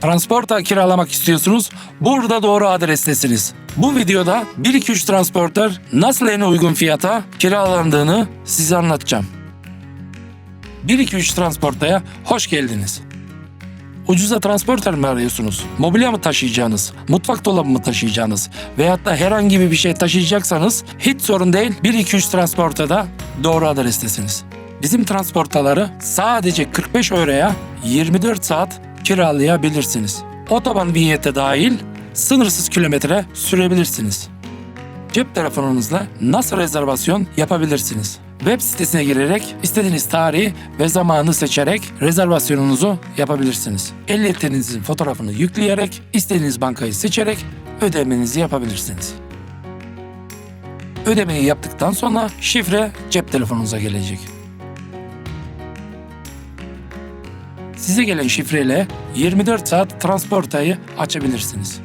Transporta kiralamak istiyorsunuz? Burada doğru adrestesiniz. Bu videoda 1-2-3 transporter nasıl en uygun fiyata kiralandığını size anlatacağım. 1-2-3 transportaya hoş geldiniz. Ucuza transporter mi arıyorsunuz? Mobilya mı taşıyacağınız? Mutfak dolabı mı taşıyacağınız? Veyahut da herhangi bir şey taşıyacaksanız hiç sorun değil. 1-2-3 transportada doğru adrestesiniz. Bizim transportaları sadece 45 euroya 24 saat kiralayabilirsiniz. Otoban vinyete dahil sınırsız kilometre sürebilirsiniz. Cep telefonunuzla nasıl rezervasyon yapabilirsiniz? Web sitesine girerek istediğiniz tarihi ve zamanı seçerek rezervasyonunuzu yapabilirsiniz. Ehliyetinizin fotoğrafını yükleyerek istediğiniz bankayı seçerek ödemenizi yapabilirsiniz. Ödemeyi yaptıktan sonra şifre cep telefonunuza gelecek. Size gelen şifreyle 24 saat transportayı açabilirsiniz.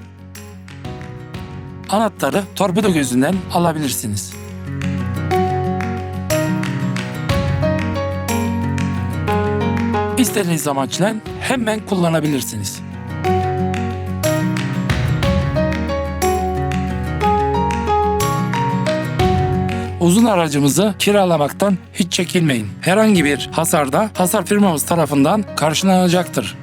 Anahtarı torpido gözünden alabilirsiniz. İstediğiniz amaçla hemen kullanabilirsiniz. Uzun aracımızı kiralamaktan hiç çekinmeyin. Herhangi bir hasarda hasar firmamız tarafından karşılanacaktır.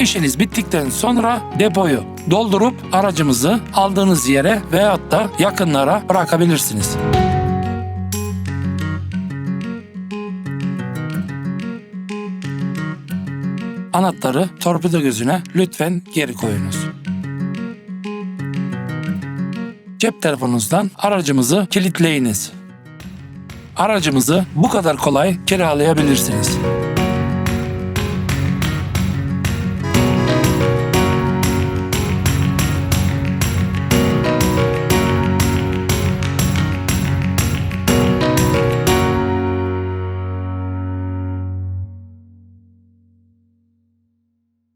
İşiniz bittikten sonra depoyu doldurup aracımızı aldığınız yere veyahut da yakınlara bırakabilirsiniz. Anahtarı torpido gözüne lütfen geri koyunuz. Cep telefonunuzdan aracımızı kilitleyiniz. Aracımızı bu kadar kolay kiralayabilirsiniz.